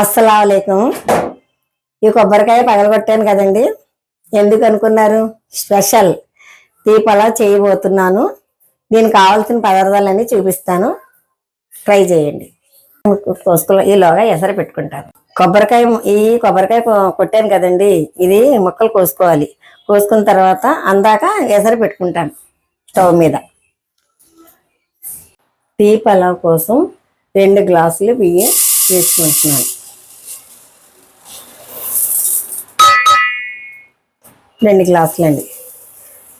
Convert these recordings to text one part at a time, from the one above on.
అస్సలామలైకుం ఈ కొబ్బరికాయ పగలగొట్టాను కదండి. ఎందుకు అనుకున్నారు? స్పెషల్. దీపలా చేయబోతున్నాను. దీనికి కావాల్సిన పదార్థాలన్నీ చూపిస్తాను. ట్రై చేయండి. కోసుకుల ఈలోగా ఎసర పెట్టుకుంటాను. కొబ్బరికాయ ఈ కొబ్బరికాయ కొట్టాను కదండి. ఇది ముక్కలు కోసుకోవాలి. కోసుకున్న తర్వాత అందాక ఎసరు పెట్టుకుంటాను స్టవ్ మీద. టీ పలావ్ కోసం రెండు గ్లాసులు బియ్యం వేసుకుంటున్నాను రెండు గ్లాసులండి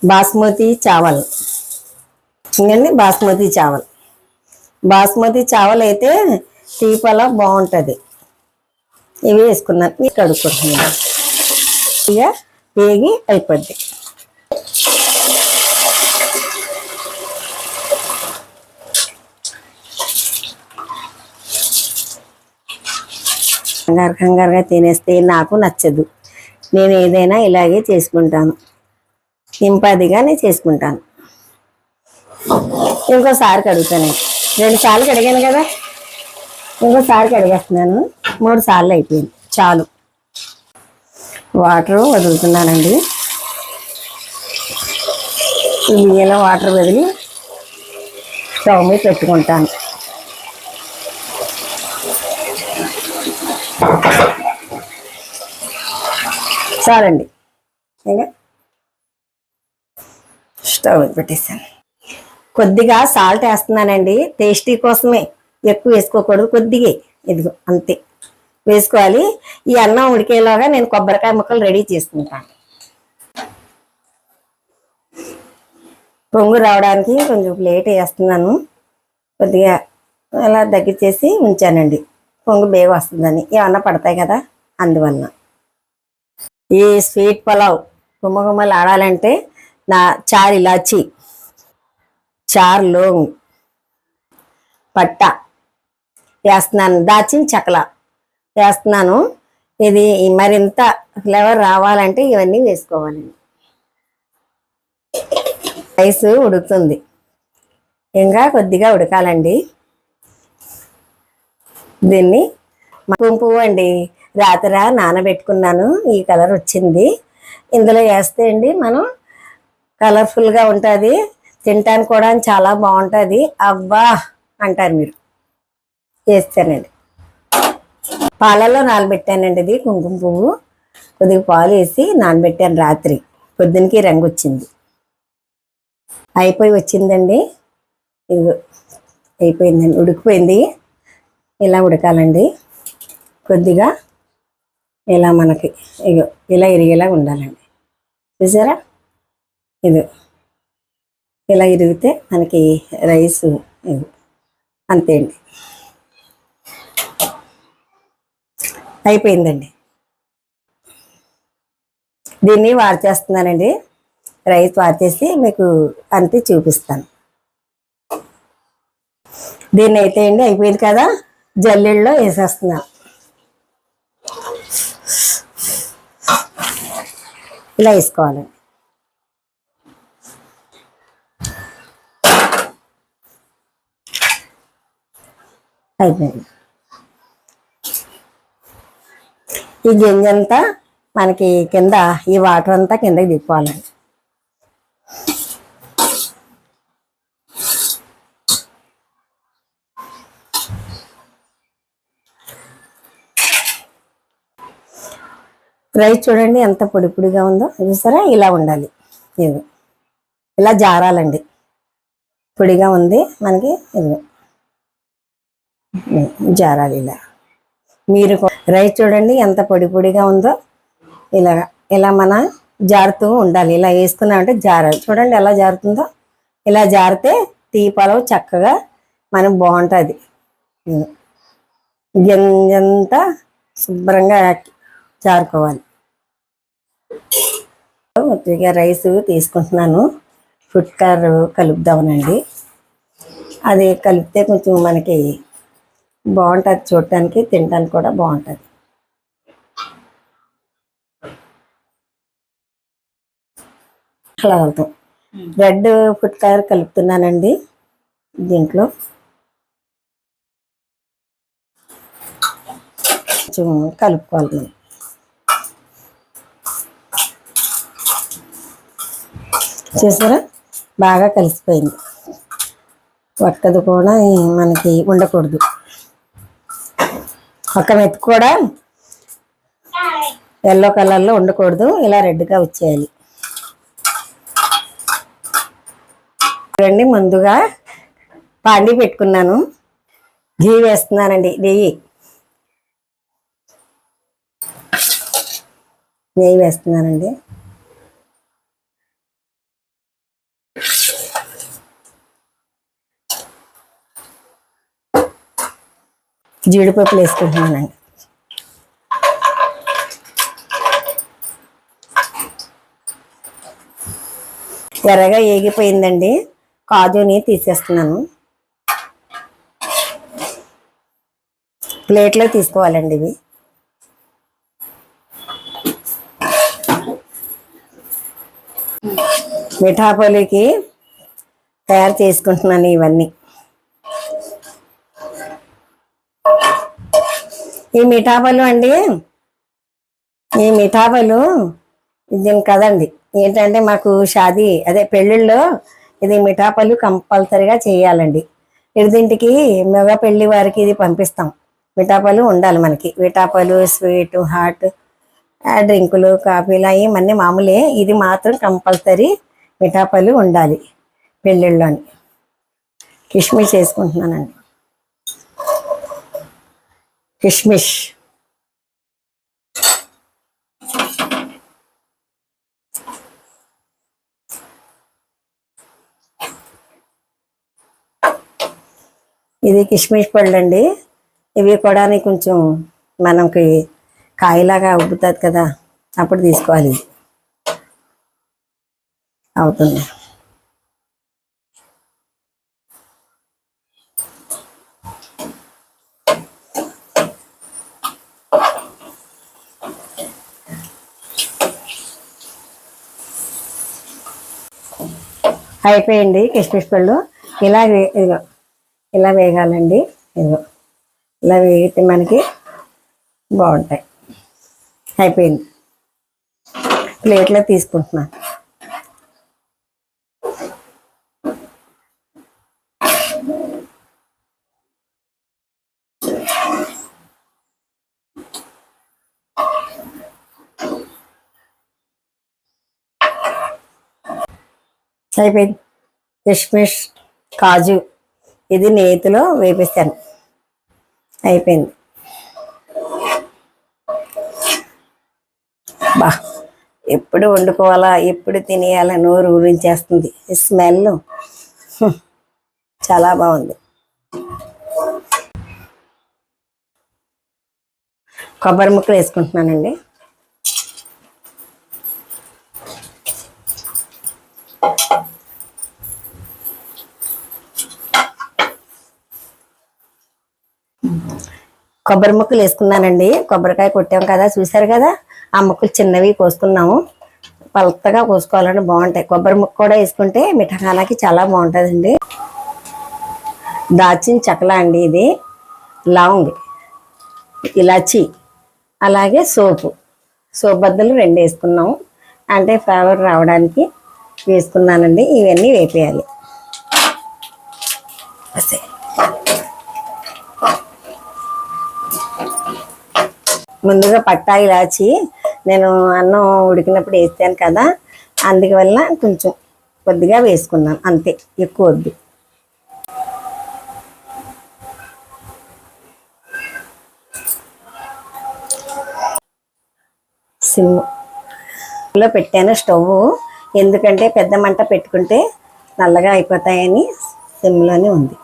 బాస్మతి చావల్. ఇంకండి బాస్మతి చావల్. బాస్మతి చావల్ అయితే తీపల బాగుంటుంది. ఇవి వేసుకున్నాను. ఇవి కడుక్కుంటున్నాను. ఇక వేగి అయిపోద్ది. కంగారు కంగారుగా తినేస్తే నాకు నచ్చదు. నేను ఏదైనా ఇలాగే చేసుకుంటాను. నింపాదిగానే చేసుకుంటాను. ఇంకోసారి కడుగుతాను రెండు సార్లు కడిగాను కదా? ఇంకోసారి కడిగేస్తున్నాను మూడు సార్లు అయిపోయింది. చాలు. వాటర్ వదులుతున్నానండి. ఈ బియ్యంలో వాటర్ వదిలి స్టవ్ మీద పెట్టుకుంటాను. చాలండి ఇంకా స్టవ్ మీద పెట్టేసాను కొద్దిగా సాల్ట్ వేస్తున్నానండి. టేస్టీ కోసమే ఎక్కువ వేసుకోకూడదు కొద్దిగా. ఇదిగో అంతే. వేసుకోవాలి. ఈ అన్నం ఉడికేలాగా నేను కొబ్బరికాయ ముక్కలు రెడీ చేసుకుంటాను. పొంగు రావడానికి కొంచెం లేట్ వేస్తున్నాను. కొద్దిగా అలా దగ్గర చేసి ఉంచానండి. పొంగు బేగ వస్తుందని. ఏమన్నా పడతాయి కదా అందువల్ల ఈ స్వీట్ పలావ్ గుమ్మగుమ్మలు ఆడాలంటే నా చార్ ఇలాచి చార్ లోంగ్ పట్ట వేస్తున్నాను దాచిన చకల వేస్తున్నాను. ఇది మరింత ఫ్లేవర్ రావాలంటే ఇవన్నీ వేసుకోవాలండి రైస్ ఉడుకుతుంది. ఇంకా కొద్దిగా ఉడకాలండి. దీన్ని కుంకుమ పువ్వు అండి. రాత్రి నానబెట్టుకున్నాను ఈ కలర్ వచ్చింది. ఇందులో వేస్తే అండి మనం కలర్ఫుల్గా ఉంటుంది. తినటానికి కూడా చాలా బాగుంటుంది. అవ్వా అంటారు మీరు. వేస్తానండి. పాలలో నానబెట్టానండి ఇది కుంకుమ పువ్వు. కొద్దిగా పాలు వేసి నానబెట్టాను రాత్రి. పొద్దునకి రంగు వచ్చింది. అయిపోయి వచ్చిందండి. ఇది అయిపోయిందండి. ఉడికిపోయింది. ఇలా ఉడకాలండి. కొద్దిగా ఇలా మనకి ఇగో ఇలా ఇరిగేలా ఉండాలండి. చూసారా? ఇది ఇలా ఇరిగితే మనకి రైస్ ఇది అంతే అండి. అయిపోయిందండి. దీన్ని వారు చేస్తున్నానండి. రైస్ వారు చేసి మీకు అంతే చూపిస్తాను. దీన్ని అయితే అండి అయిపోయింది కదా? జల్లెల్లో వేసేస్తున్నాను. ఇలా వేసుకోవాలి. అయిపోయింది. ఈ గింజంతా మనకి కింద ఈ వాటర్ అంతా కిందకి తిప్పాలండి రైస్ చూడండి ఎంత పొడి పొడిగా ఉందో. చూసారా ఇలా ఉండాలి. ఇది. ఇలా జారాలండి. పొడిగా ఉంది మనకి ఇది. జారాలి ఇలా. మీరు రైస్ చూడండి ఎంత పొడి పొడిగా ఉందో. ఇలా ఇలా మన జారుతూ ఉండాలి. ఇలా వేసుకున్నామంటే జారాలి. చూడండి ఎలా జారుతుందో. ఇలా జారితే తీపలవు చక్కగా మనకు బాగుంటుంది. గింజంతా శుభ్రంగా జారుకోవాలి. కొద్దిగా రైస్ తీసుకుంటున్నాను. ఫుడ్ కలర్ కలుపుదామనండి. అది కలిపితే కొంచెం మనకి బాగుంటుంది చూడటానికి తినడానికి కూడా బాగుంటుంది. అలా వెళ్తాం. రెడ్ ఫుడ్ కలర్ కలుపుతున్నానండి దీంట్లో. కొంచెం కలుపుకోవాలి. చూసారా? బాగా కలిసిపోయింది. ఒక్కది కూడా మనకి ఉండకూడదు. ఒక్క మెత్తు కూడా ఎల్లో కలర్లో ఉండకూడదు. ఇలా రెడ్గా వచ్చేయాలి. చూడండి ముందుగా పాండి పెట్టుకున్నాను. ఘీ వేస్తున్నానండి నెయ్యి నెయ్యి వేస్తున్నానండి. జీడిపప్పులు వేసుకుంటున్నానండి. ఎర్రగా ఏగిపోయిందండి. కాజుని తీసేస్తున్నాను. ప్లేట్లో తీసుకోవాలండి ఇవి. మిఠాపూలికి తయారు చేసుకుంటున్నాను ఇవన్నీ. ఈ మిఠాపలు అండి. ఈ మిఠాపలు ఇది కదండి. ఏంటంటే మాకు షాదీ అదే పెళ్ళిళ్ళలో ఇది మిఠాపలు కంపల్సరిగా చేయాలండి. ఇరుదింటికి మగ పెళ్ళి వారికి ఇది పంపిస్తాం. మిఠాపలు ఉండాలి మనకి. మిఠాపలు స్వీట్ హాట్ డ్రింకులు కాఫీలు అవి అన్నీ మామూలే. ఇది మాత్రం కంపల్సరీ మిఠాపలు ఉండాలి పెళ్ళిళ్ళలోని కిష్మిష్ చేసుకుంటున్నానండి. కిస్మిస్ ఇది కిస్మిస్ పళ్ళు అండి ఇవి కూడా కొంచెం మనకి కాయలాగా ఉబ్బుతుంది కదా అప్పుడు తీసుకోవాలి. అవుతుంది. అయిపోయింది కిస్మిస్ పళ్ళు. ఇలా వే ఇదిగో ఇలా వేగాలండి. ఇదిగో ఇలా వేగితే మనకి బాగుంటాయి. అయిపోయింది. ప్లేట్లో తీసుకుంటున్నాను. అయిపోయింది. కిష్మిష్ కాజు ఇది నేతిలో వేపిస్తాను. అయిపోయింది. బా ఎప్పుడు వండుకోవాలా ఎప్పుడు తినేయాలా నోరు ఊరించేస్తుంది. ఈ స్మెల్ చాలా బాగుంది. కొబ్బరి ముక్కలు వేసుకుంటున్నానండి. కొబ్బరి ముక్కలు వేసుకున్నానండి. కొబ్బరికాయ కొట్టాం కదా చూసారు కదా? ఆ ముక్కలు చిన్నవి కోసుకున్నాము. పలతగా కోసుకోవాలని బాగుంటాయి. కొబ్బరి ముక్క కూడా వేసుకుంటే మిఠానాకి చాలా బాగుంటుందండి. దాచిన చకల అండి ఇది. లవంగ్ ఇలాచి అలాగే సోపు. సోప్ బద్దలు రెండు వేసుకున్నాము. అంటే ఫ్లేవర్ రావడానికి వేసుకున్నానండి. ఇవన్నీ వేపేయాలి. సరే ముందుగా పట్టా ఇలాచి నేను అన్నం ఉడికినప్పుడు వేస్తాను కదా అందువల్ల కొంచెం కొద్దిగా వేసుకున్నాను అంతే ఎక్కువ వద్దు. సిమ్లో పెట్టాను స్టవ్ ఎందుకంటే పెద్ద మంట పెట్టుకుంటే నల్లగా అయిపోతాయని సిమ్లోనే ఉంది.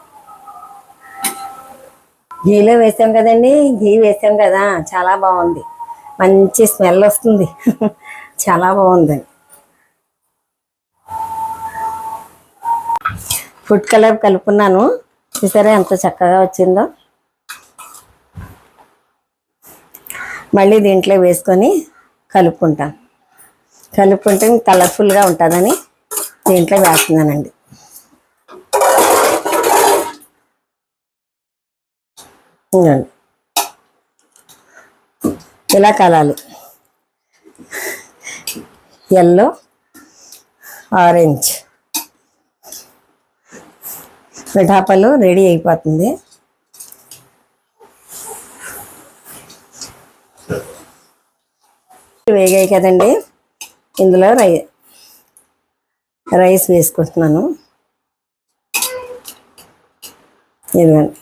ఘీలో వేసాం కదండి ఘీ వేసాం కదా చాలా బాగుంది. మంచి స్మెల్ వస్తుంది. చాలా బాగుందండి ఫుడ్ కలర్ కలుపుకున్నాను చూసారా ఎంత చక్కగా వచ్చిందో? మళ్ళీ దీంట్లో వేసుకొని కలుపుకుంటాను కలుపుకుంటే కలర్ఫుల్గా ఉంటుందని దీంట్లో వేస్తున్నానండి. ఇవ్వండి ఇలా కలాలి? Yellow orange. మిఠాపళ్ళు రెడీ అయిపోతుంది. వేగాయి కదండి. ఇందులో రై రైస్ వేసుకుంటున్నాను. ఇదిగోండి.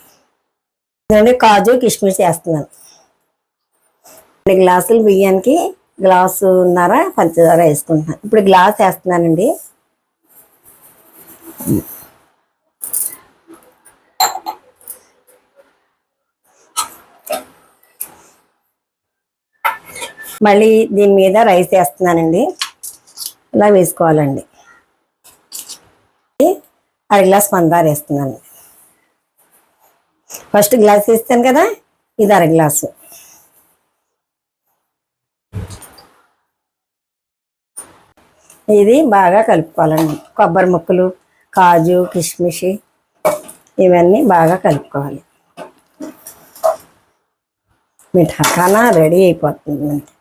నేను కాజు కిస్మిస్ వేస్తున్నాను. రెండు గ్లాసులు బియ్యానికి గ్లాసు ఉన్నర పంచదార వేసుకుంటున్నాను. ఇప్పుడు గ్లాస్ వేస్తున్నానండి. మళ్ళీ దీని మీద రైస్ వేస్తున్నానండి. ఇలా వేసుకోవాలండి. అర గ్లాస్ పందారు వేస్తున్నాను. ఫస్ట్ గ్లాస్ వేస్తాను కదా ఇది అర గ్లాసు. ఇది బాగా కలుపుకోవాలండి. కొబ్బరి ముక్కలు కాజు కిస్మిస్ ఇవన్నీ బాగా కలుపుకోవాలి. మిఠాఖానా రెడీ అయిపోతుంది మనకి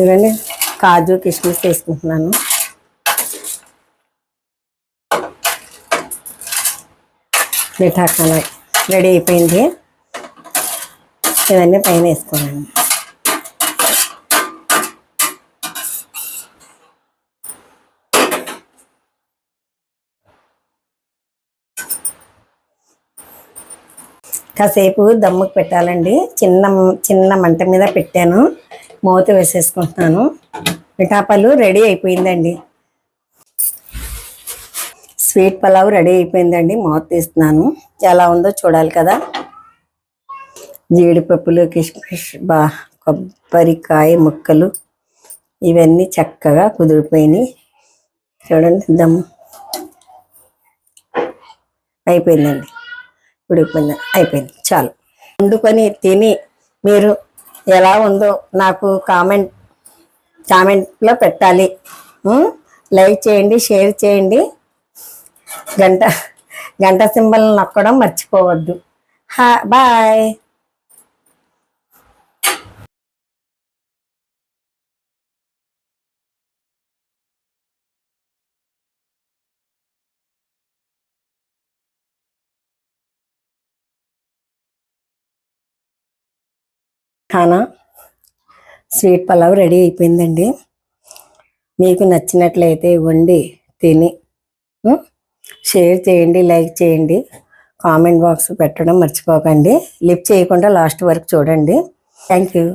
ఇవన్నీ కాజు కిస్మిస్ వేసుకుంటున్నాను. మిఠాఖానా రెడీ అయిపోయింది. ఇవన్నీ పైన వేసుకోవాలి కాసేపు దమ్ముకు పెట్టాలండి. చిన్న చిన్న మంట మీద పెట్టాను. మూత వేసేసుకుంటున్నాను. పిఠాపాలు రెడీ అయిపోయిందండి. స్వీట్ పలావ్ రెడీ అయిపోయిందండి. మూత తీస్తున్నాను. ఎలా ఉందో చూడాలి కదా. జీడిపప్పులు కిష్మిష్ బా కొబ్బరికాయ ముక్కలు ఇవన్నీ చక్కగా కుదిరిపోయినాయి. చూడండి దమ్ అయిపోయిందండి. ఉడికిపోయింది అయిపోయింది చాలు. వండుకొని తిని మీరు ఎలా ఉందో నాకు కామెంట్ కామెంట్లో పెట్టాలి. లైక్ చేయండి షేర్ చేయండి. గంట గంట సింబల్ నొక్కడం మర్చిపోవద్దు. హా బాయ్. ఖానా స్వీట్ పలావ్ రెడీ అయిపోయిందండి. మీకు నచ్చినట్లయితే వండి తిని. షేర్ చేయండి లైక్ చేయండి కామెంట్ బాక్స్ పెట్టడం మర్చిపోకండి. లిఫ్ట్ చేయకుండా లాస్ట్ వరకు చూడండి. Thank you.